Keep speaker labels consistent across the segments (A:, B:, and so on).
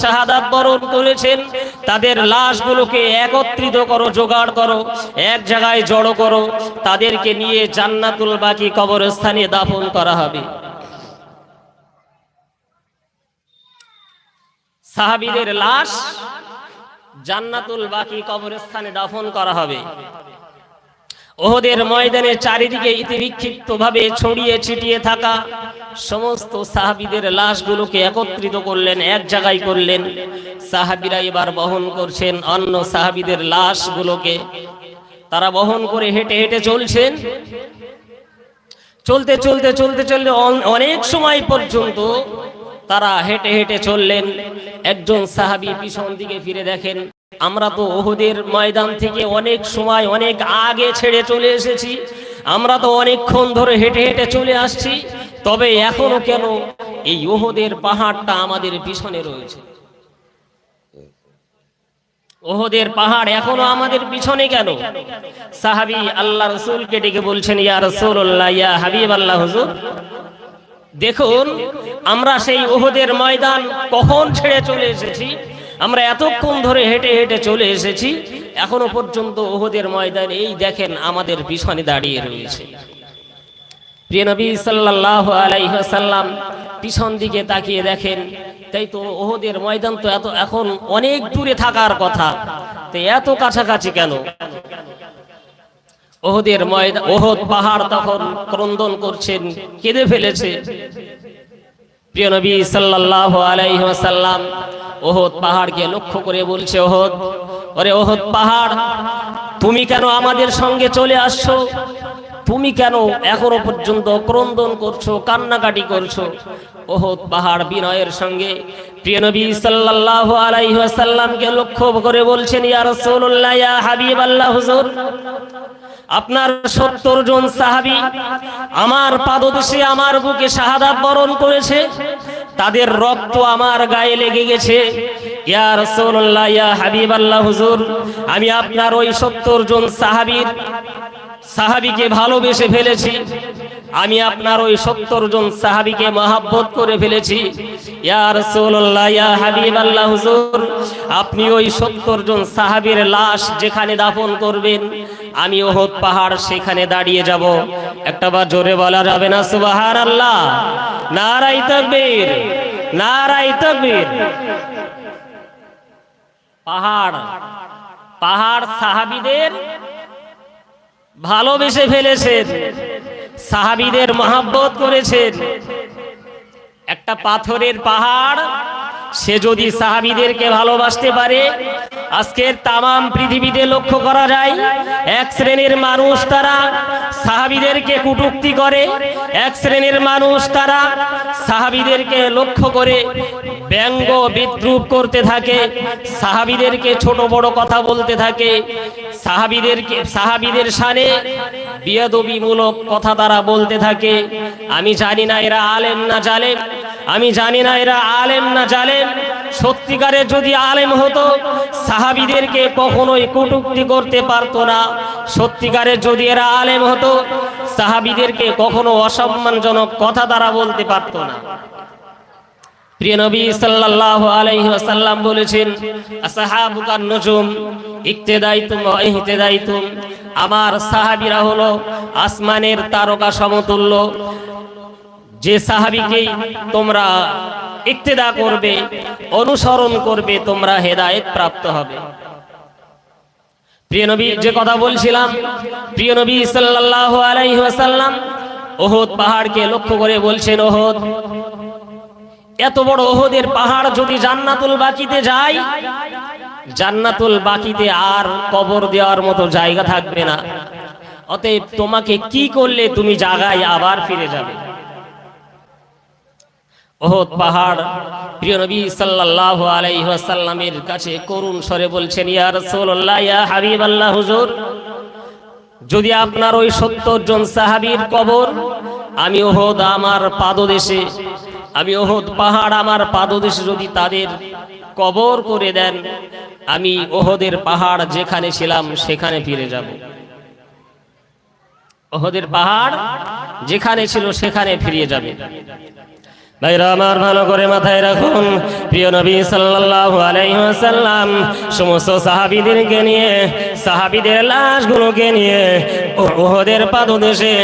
A: শাহাদাত বরণ করেছেন। তাদের লাশগুলোকে একত্রিত করো, জোগাড় করো, এক জায়গায় জড়ো করো। তাদেরকে নিয়ে জান্নাতুল বাকি কবরস্থানে দাফন করা হবে। সাহাবীদের লাশ জান্নাতুল বাকি কবরস্থানে দাফন করা হবে। ওহদের ময়দানে চারিদিকে ইতিবিক্ষিপ্ত ভাবে ছড়িয়ে ছিটিয়ে থাকা সমস্ত সাহাবীদের লাশগুলোকে একত্রিত করলেন, এক জায়গায় করলেন। সাহাবিরা এবার বহন করছেন অন্য সাহাবীদের লাশগুলোকে। তারা বহন করে হেঁটে হেঁটে চলছেন। চলতে চলতে চলতে চলতে অন- অনেক সময় পর্যন্ত তারা হেঁটে হেঁটে চললেন। একজন সাহাবী পিছন দিকে ফিরে দেখেন। আমরা তো ওহুদের ময়দান থেকে অনেক সময়, অনেক আগে ছেড়ে চলে এসেছি। আমরা তো অনেকক্ষণ ধরে হেঁটে হেঁটে চলে আসছি। তবে এখনও কেন এই ওহুদের পাহাড়টা আমাদের পিছনে রয়েছে? ওহদের পাহাড় এখনও আমাদের পিছনে কেন? সাহাবি আল্লাহ রসুলকে ডেকে বলছেন, ইয়া রসুল্লাহ ইয়া হাবিব আল্লাহ হুজুর, দেখুন, আমরা সেই ওহদের ময়দান কখন ছেড়ে চলে এসেছি? আমরা এতক্ষণ ধরে হেঁটে হেঁটে চলে এসেছি, এখনও পর্যন্ত ওহদের ময়দান এই দেখেন আমাদের পিছনে দাঁড়িয়ে রয়েছে। প্রিয় নবী সাল্লাহ আলাইসাল্লাম পিছন দিকে তাকিয়ে দেখেন, তাই তো ওহদের ময়দান তো এত, এখন অনেক দূরে থাকার কথা, তো এত কাছাকাছি কেন? ওহদের ময়দান ওহদ পাহাড় তখন ক্রন্দন করছেন, কেঁদে ফেলেছে। প্রিয় নবী সাল্লাল্লাহু আলাইহি ওয়াসাল্লাম ওহদ পাহাড়কে লক্ষ্য করে বলছে, ওহদ, ওরে ওহদ পাহাড়, তুমি কেন আমাদের সঙ্গে চলে আসছো? তুমি কেন এখনও পর্যন্ত ক্রন্দন করছ, কান্নাকাটি করছ? ওহদ পাহাড় বিনয়ের সঙ্গে প্রিয় নবী সাল্লাল্লাহু আলাইহি ওয়াসাল্লামকে লক্ষ্য করে বলছেন, ইয়া রাসূলুল্লাহ, ইয়া হাবিবাল্লাহ, হুজুর আপনার সত্তর জন সাহাবি আমার পাদদেশে আমার বুকে শাহাদাত বরণ করেছে, তাদের রক্ত আমার গায়ে লেগে গেছে। আমি আপনার ওই সত্তর জন সাহাবীর, সাহাবিকে ভালোবেসে ফেলেছি। আমি আপনার ওই সত্তর জন সাহাবিকে মহাব্বত করে ফেলেছি। আপনি ওই সত্তর জন সাহাবীর লাশ যেখানে দাফন করবেন আমি ওহদ পাহাড় সেখানে দাঁড়িয়ে যাব। একটা বার জোরে বলা যাবে না সুবাহার আল্লাহ নারাই তকবীর নারাই তকবীর। পাহাড় পাহাড় সাহাবীদের ভালোবেসে ফেলেছেন, সাহাবীদের মহাব্বত করেছেন। একটা পাথরের পাহাড় সে যদি সাহাবীদেরকে ভালোবাসতে পারে, আজকের তামাম পৃথিবীতে লক্ষ্য করা যায়, এক শ্রেণির মানুষ তারা সাহাবিদেরকে কুটুক্তি করে, এক শ্রেণির মানুষ তারা সাহাবিদেরকে লক্ষ্য করে ব্যঙ্গ বিদ্রুপ করতে থাকে, সাহাবিদেরকে ছোট বড় কথা বলতে থাকে, সাহাবিদেরকে, সাহাবিদের সানে বিয়াদবিমূলক কথা তারা বলতে থাকে। আমি জানি না এরা আলেম না জালেম। আমি জানি না এরা আলেম না জালেম। সত্যিকারের যদি আলেম হতো, সাহাবীদেরকে কখনোই কটুক্তি করতে পারতো না। সত্যিকারের যদি এরা আলেম হতো, সাহাবীদেরকে কখনো অসম্মানজনক কথা তারা বলতে পারতো না। প্রিয় নবী সাল্লাল্লাহু আলাইহি ওয়াসাল্লাম বলেছেন আসহাবুকান নুজুম, ইক্তেদাইতুম ওয়া আমার সাহাবীরা হলো আসমানের তারকা সমতুল্য। যে সাহাবীকেই তোমরা ইক্তেদা করবে, অনুসরণ করবে, তোমরা হেদায়েত প্রাপ্ত হবে। প্রিয় নবী, যে কথা বলছিলাম, প্রিয় নবী সাল্লাল্লাহু আলাইহি ওয়াসাল্লাম ওহদ পাহাড়কে লক্ষ্য করে বলছেন, ওহদ, এত বড় ওহদের পাহাড় যদি জান্নাতুল বাকিতে যায়, জান্নাতুল বাকিতে আর কবর দেওয়ার মতো জায়গা থাকবে না। অতএব তোমাকে কি করলে তুমি জায়গায় আবার ফিরে যাবে? ওহদ পাহাড়। প্রিয় নবী সাল্লাল্লাহু আলাইহি ওয়াসাল্লামের কাছে করুণ স্বরে বলছেন, ইয়া রাসূলুল্লাহ, ইয়া হাবিবাল্লাহ, হুজুর, যদি আপনার ওই সত্তর জন সাহাবীর কবর, আমি ওহদ আমার পাদদেশে, আমি ওহদ পাহাড় আমার পাদদেশে যদি তাদের কবর করে দেন, আমি ওহদের পাহাড় যেখানে ছিলাম সেখানে ফিরে যাব। ওহদের পাহাড় যেখানে ছিল সেখানে ফিরিয়ে যাবে। ভাইরা আমার ভালো করে মাথায় রাখুন। প্রিয় নবী সাল্লাল্লাহু আলাইহি ওয়াসাল্লাম, সমস্ত সাহাবীদেরকে নিয়ে, সাহাবীদের লাশগুলোকে নিয়ে ওহদের পাদদেশে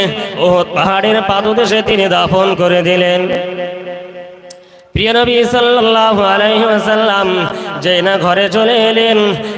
A: ওহদ পাহাড়ের পাদদেশে তিনি দাফন করে দিলেন। প্রিয় নবী সাল্লাল্লাহু আলাইহি ওয়াসাল্লাম যেই না ঘরে চলে এলেন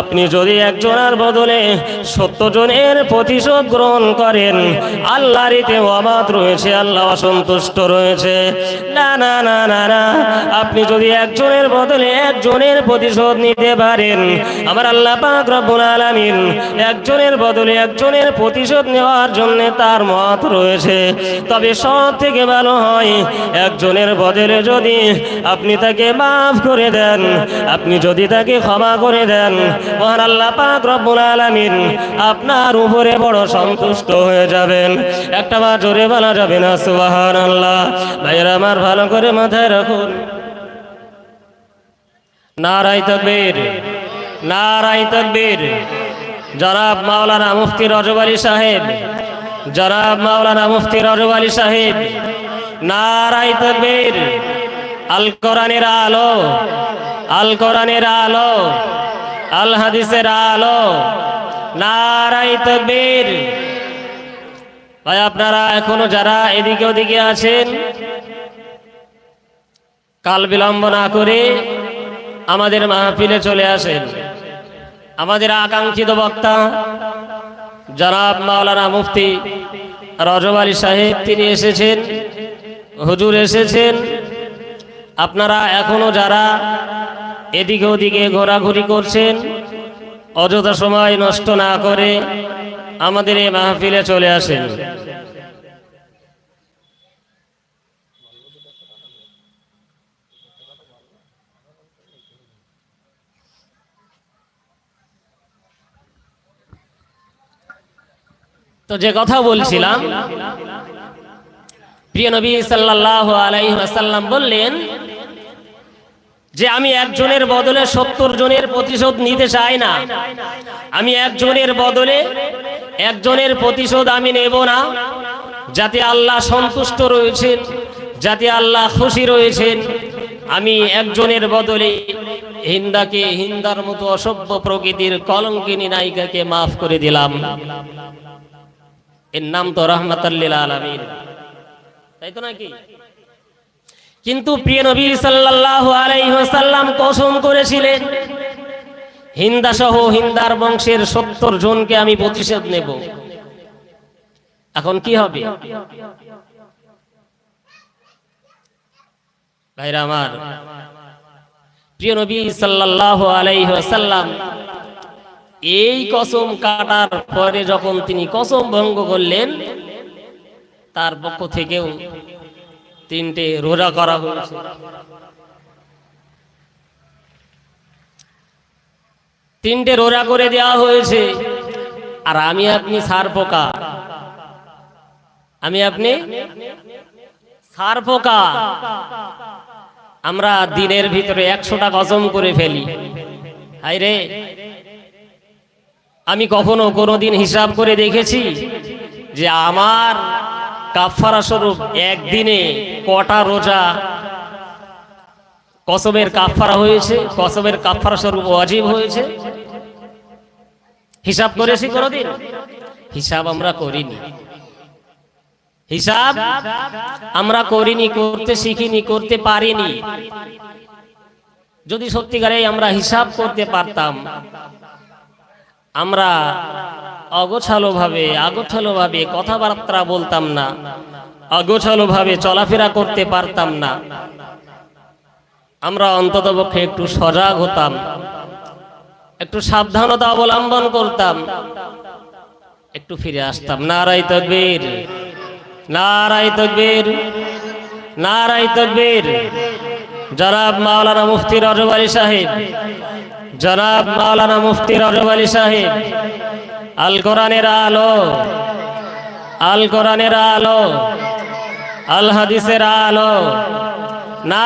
A: আপনি যদি একজনের বদলে সত্তর জনের প্রতিশোধ গ্রহণ করেন আল্লাহর এতে অবাধ রয়েছে, আল্লাহ অসন্তুষ্ট রয়েছে। না না না না না, আপনি যদি একজনের বদলে একজনের প্রতিশোধ নিতে পারেন, আমার আল্লাহ পাক রব্বুল আলামিন একজনের বদলে একজনের প্রতিশোধ নেওয়ার জন্য তার মত রয়েছে। তবে সব থেকে ভালো হয়, একজনের বদলে যদি আপনি তাকে মাফ করে দেন আপনি যদি তাকে ক্ষমা করে দেন, মহান আল্লাহ পাক রব্বুল আলামিন আপনার উপরে বড় সন্তুষ্ট হয়ে যাবেন। একটা বার জোরে বলা যাবে না, সুবহানাল্লাহ। ভাইরা আমার ভালো করে মাথায় রাখুন। নারাই তকবীর নারাই তকবীর। জনাব মাওলানা মুফতি রজব আলী সাহেব, জনাব মাওলানা মুফতি রজব আলী সাহেব নারাই তকবীর। আল কোরআনের আলো, আল কোরআনের আলো, আল হাদিসের আলো। নারাই তকবীর। ভাই, আপনারা এখনও যারা এদিকে ওদিকে আছেন, কাল বিলম্ব না করে আমাদের মাহফিলে চলে আসেন। আমাদের আকাঙ্ক্ষিত বক্তা, জনাব মাওলানা মুফতি রজব আলী সাহেব, তিনি এসেছেন, হুজুর এসেছেন আপনারা এখনও যারা এদিকে ওদিকে ঘোরাঘুরি করছেন, অযথা সময় নষ্ট না করে আমাদের এই মাহফিলে চলে আসেন। তো যে কথা বলছিলাম, প্রিয় নবী সাল্লাল্লাহু আলাইহি ওয়াসাল্লাম বললেন যে আমি একজনের বদলে সত্তর জনের প্রতিশোধ নিতে চাই না। আমি একজনের বদলে একজনের প্রতিশোধ আমি নেব না। যাতে আল্লাহ সন্তুষ্ট রয়েছেন, যাতে আল্লাহ খুশি রয়েছেন, আমি একজনের বদলে হিন্দাকে, হিন্দার মতো অসভ্য প্রকৃতির কলঙ্কিনী নায়িকাকে মাফ করে দিলাম। এর নাম তো রহমতাল্লিল আলমিন। তাই তো নাকি? কিন্তু প্রিয় নবী সাল্লাল্লাহু আলাইহি ওয়াসাল্লাম কসম করেছিলেন হিন্দা সহ হিন্দার বংশের সত্তর জনকে আমি প্রতিশোধ নেব। এখন কি হবে? ভাইরা আমার, প্রিয় নবী সাল্লাল্লাহু আলাইহি ওয়াসাল্লাম এই কসম কাটার পরে যখন তিনি কসম ভঙ্গ করলেন, তার পক্ষ থেকেও তিনটে রোজা করা হয়েছে। তিনটে রোজা করে দেওয়া হয়েছে। আর আমি আপনি সার পোকা। আমি আপনি সার পোকা। আমরা দিনের ভিতরে একশোটা কসম করে ফেলি। হাই রে। আমি কখনো কোনোদিন হিসাব করে দেখেছি যে আমার কাফারা স্বরূপ একদিনে কটা রোজা? কসমের কাফারা হয়েছে, কসমের কাফারা স্বরূপ অজীব হয়েছে। হিসাব করেছি কোনোদিন? হিসাব আমরা করিনি। হিসাব আমরা করিনি, করতে শিখিনি, করতে পারিনি। যদি সত্যিকারে আমরা হিসাব করতে পারতাম, আমরা অগোছালো ভাবে আগোছালো ভাবে কথাবার্তা বলতাম না অগোছালো ভাবে চলাফেরা করতে পারতাম না। আমরা অন্ততপক্ষে একটু সজাগ হতাম, একটু সাবধানতা অবলম্বন করতাম, একটু ফিরে আসতাম। নারাই তকবীর নারাই তকবীর নারাই তকবীর। জনাব মাওলানা মুফতি রজব আলী সাহেব, জনাব মাওলানা মুফতি রজব আলী সাহেব আল কোরআনের আলো। আল কোরআনের আলো। আল হাদিসের আলো। না